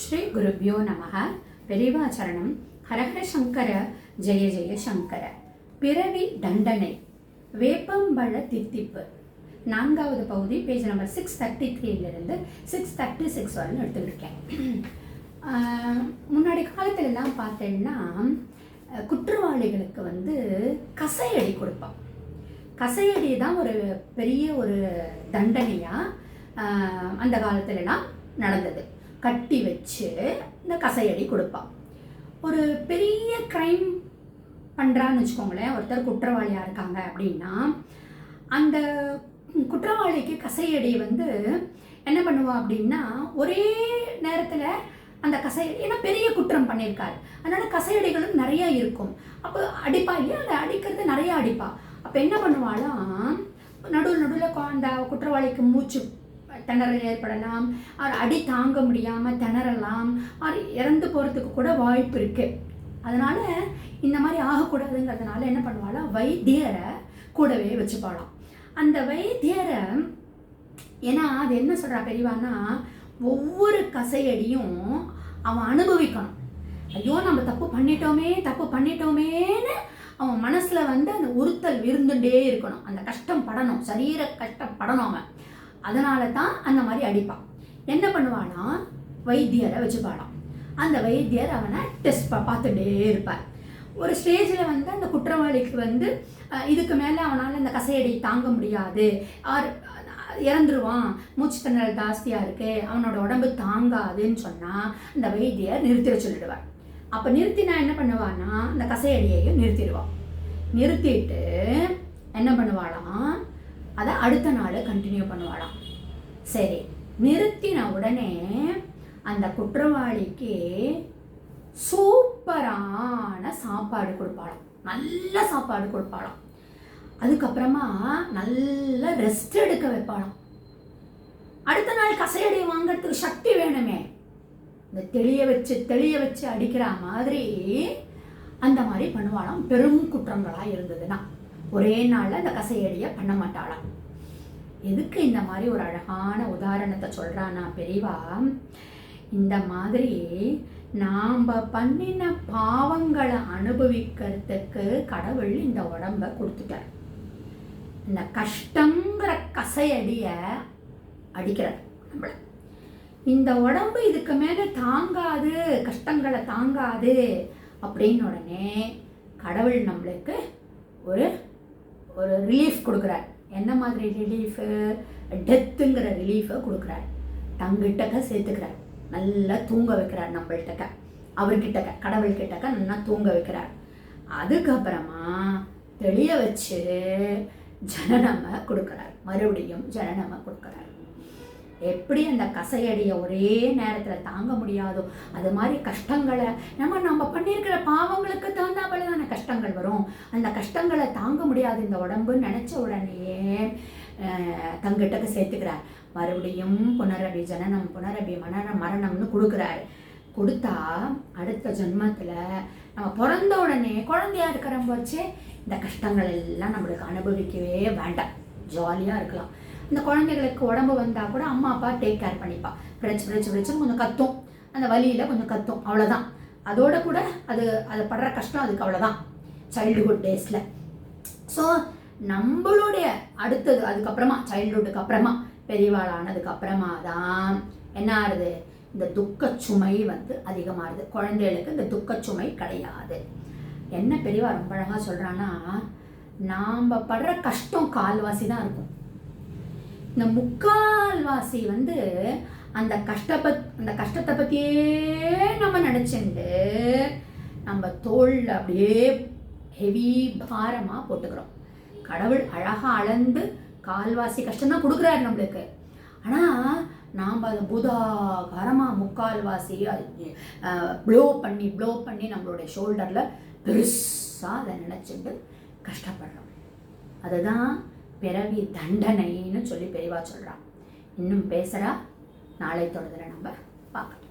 ஸ்ரீ குருப்யோ நமக பெரிவாச்சரணம் ஹரஹர சங்கர. ஜெய ஜெய சங்கர. பிறவி தண்டனை. வேப்பம்பழ தித்திப்பு. நான்காவது பகுதி பேஜ் நம்பர் சிக்ஸ் தேர்ட்டி த்ரீலேருந்து சிக்ஸ் தேர்ட்டி சிக்ஸ் வரையும் எடுத்துருக்கேன் முன்னாடி காலத்துலலாம் பார்த்தேன்னா குற்றவாளிகளுக்கு வந்து கசையடி கொடுப்பான். கசையடி தான் ஒரு பெரிய ஒரு தண்டனையாக அந்த காலத்துலலாம் நடந்தது. கட்டி வச்சு இந்த கசையடி கொடுப்பான் ஒரு பெரிய க்ரைம் பண்ணுறான்னு வச்சுக்கோங்களேன் ஒருத்தர் குற்றவாளியாக இருக்காங்க அப்படின்னா அந்த குற்றவாளிக்கு கசையடி வந்து என்ன பண்ணுவா அப்படின்னா ஒரே நேரத்தில் அந்த கசையடி ஏன்னா பெரிய குற்றம் பண்ணியிருக்காரு. அதனால கசையடிகளும் நிறைய இருக்கும். அப்போ அடிப்பா இல்லையா அதை அடிக்கிறது? நிறைய அடிப்பா. அப்போ என்ன பண்ணுவாளாம்? நடுவில் நடுவில் அந்த குற்றவாளிக்கு மூச்சு திணறல் ஏற்படலாம். அவர் அடி தாங்க முடியாமல் திணறலாம். அவர் இறந்து போகிறதுக்கு கூட வாய்ப்பு இருக்குது அதனால் இந்த மாதிரி ஆகக்கூடாதுங்கிறதுனால என்ன பண்ணுவாளா? வைத்தியரை கூடவே வச்சுப்பாளாம். அந்த வைத்தியரை ஏன்னா அது என்ன சொல்கிறா பெரியவானா ஒவ்வொரு கசையடியும் அவன் அனுபவிக்கணும். ஐயோ நம்ம தப்பு பண்ணிட்டோமே தப்பு பண்ணிட்டோமேன்னு அவன் மனசில் வந்து அந்த உறுத்தல் இருந்துட்டே இருக்கணும். அந்த கஷ்டம் படணும். சரீர கஷ்டம் படணும் அவன். அதனால தான் அந்த மாதிரி அடிப்பான். என்ன பண்ணுவானா வைத்தியரை வச்சுப்பாளாம் அந்த வைத்தியர் அவனை டெஸ்ட் பார்த்துட்டே இருப்பார். ஒரு ஸ்டேஜில் வந்து அந்த குற்றவாளிக்கு வந்து இதுக்கு மேலே அவனால் அந்த கசையடி தாங்க முடியாது. ஆர் இறந்துருவான். மூச்சு திணறல் ஜாஸ்தியாக இருக்கு. அவனோட உடம்பு தாங்காதுன்னு சொன்னால் அந்த வைத்தியர் நிறுத்திட சொல்லிடுவார் அப்போ நிறுத்தினா என்ன பண்ணுவான்னா அந்த கசையடியையும் நிறுத்திடுவான். நிறுத்திட்டு என்ன பண்ணுவாளாம்? அதை அடுத்த நாள் கண்டினியூ பண்ணுவாளாம். சரி நிறுத்தின உடனே அந்த குற்றவாளிக்கு சூப்பரான சாப்பாடு கொடுப்பாளாம். நல்ல சாப்பாடு கொடுப்பாளாம். அதுக்கப்புறமா நல்ல ரெஸ்ட் எடுக்க வைப்பாளாம். அடுத்த நாள் கசையடை வாங்கறதுக்கு சக்தி வேணுமே. இந்த தெளிய வச்சு தெளிய வச்சு அடிக்கிற மாதிரி அந்த மாதிரி பண்ணுவாளாம். பெரும் குற்றங்களாக இருந்ததுன்னா. ஒரே நாளில் அந்த கசையடியை பண்ண மாட்டாளாம். எதுக்கு இந்த மாதிரி ஒரு அழகான உதாரணத்தை சொல்கிறானா பெரியவா இந்த மாதிரி நாம் பண்ணின பாவங்களை அனுபவிக்கிறதுக்கு கடவுள் இந்த உடம்ப கொடுத்துட்டார். இந்த கஷ்டங்கிற கசையடிய அடிக்கிறார் நம்மளை. இந்த உடம்பு இதுக்கு மேலே தாங்காது கஷ்டங்களை தாங்காது அப்படின்னு உடனே கடவுள் நம்மளுக்கு ஒரு ஒரு ரிலீஃப் கொடுக்குறார். என்ன மாதிரி ரிலீஃபு டெத்துங்கிற ரிலீஃபை கொடுக்குறார். தங்கிட்டக்க சேர்த்துக்கிறார். நல்லா தூங்க வைக்கிறார் நம்மள்கிட்டக்க. அவர்கிட்டக்க கடவுள்கிட்டக்க நல்லா தூங்க வைக்கிறார். அதுக்கப்புறமா தெளிய வச்சு ஜனனம கொடுக்குறார். மறுபடியும் ஜனனம கொடுக்குறார். எப்படி அந்த கசையடியை ஒரே நேரத்தில் தாங்க முடியாதோ அது மாதிரி கஷ்டங்களை நம்ம நம்ம பண்ணியிருக்கிற பாவங்களுக்கு கஷ்டங்கள் வரும். அந்த கஷ்டங்களை தாங்க முடியாது இந்த உடம்புன்னு நினச்ச உடனேயே அஹ், தங்கிட்டக்கு சேர்த்துக்கிறார். மறுபடியும் புனரபி ஜனனம் புனரபி மனன மரணம்னு கொடுக்குறாரு. கொடுத்தா அடுத்த ஜென்மத்தில் நம்ம பிறந்த உடனே குழந்தையா இருக்கிற வச்சு இந்த கஷ்டங்கள் எல்லாம் நம்மளுக்கு அனுபவிக்கவே வேண்டாம். ஜாலியாக இருக்கலாம். இந்த குழந்தைகளுக்கு உடம்பு வந்தால் கூட அம்மா அப்பா டேக் கேர் பண்ணிப்பா. பிரச்சு பிரச்சு பிரச்சு கொஞ்சம் கத்தும். அந்த வழியில் கொஞ்சம் கத்தும். அவ்வளோதான் அதோட கூட அது அது படுற கஷ்டம் அதுக்கு அவ்வளோதான் சைல்டுஹுட் டேஸில் ஸோ நம்மளுடைய அடுத்தது அதுக்கப்புறமா சைல்டுஹுட்டுக்கு அப்புறமா பெரியவாள் ஆனதுக்கு அப்புறமா தான் என்ன ஆகுது இந்த துக்க சுமை வந்து அதிகமாகுது குழந்தைகளுக்கு இந்த துக்க சுமை கிடையாது. என்ன பெரியவா ரொம்ப அழகாக சொல்கிறான்னா நாம் படுற கஷ்டம் கால்வாசி தான் இருக்கும். இந்த முக்கால்வாசி வந்து அந்த கஷ்டப்பத் அந்த கஷ்டத்தை பற்றியே நம்ம நினச்சிண்டு நம்ம தோளில் அப்படியே ஹெவி பாரமாக போட்டுக்கிறோம். கடவுள் அழகாக அளந்து கால்வாசி கஷ்டம்தான் கொடுக்குறாரு நம்மளுக்கு. ஆனால் நாம் அதை புதாகாரமாக முக்கால்வாசி ப்ளோ பண்ணி ப்ளோ பண்ணி நம்மளுடைய ஷோல்டரில் பெருசாக அதை நினச்சிட்டு கஷ்டப்படுறோம். அதுதான் பிறவி தண்டனைன்னு சொல்லி பெரியவா சொல்கிறான் இன்னும் பேசுகிறா நாளை தொடர்ந்து நம்ம பார்க்கலாம்.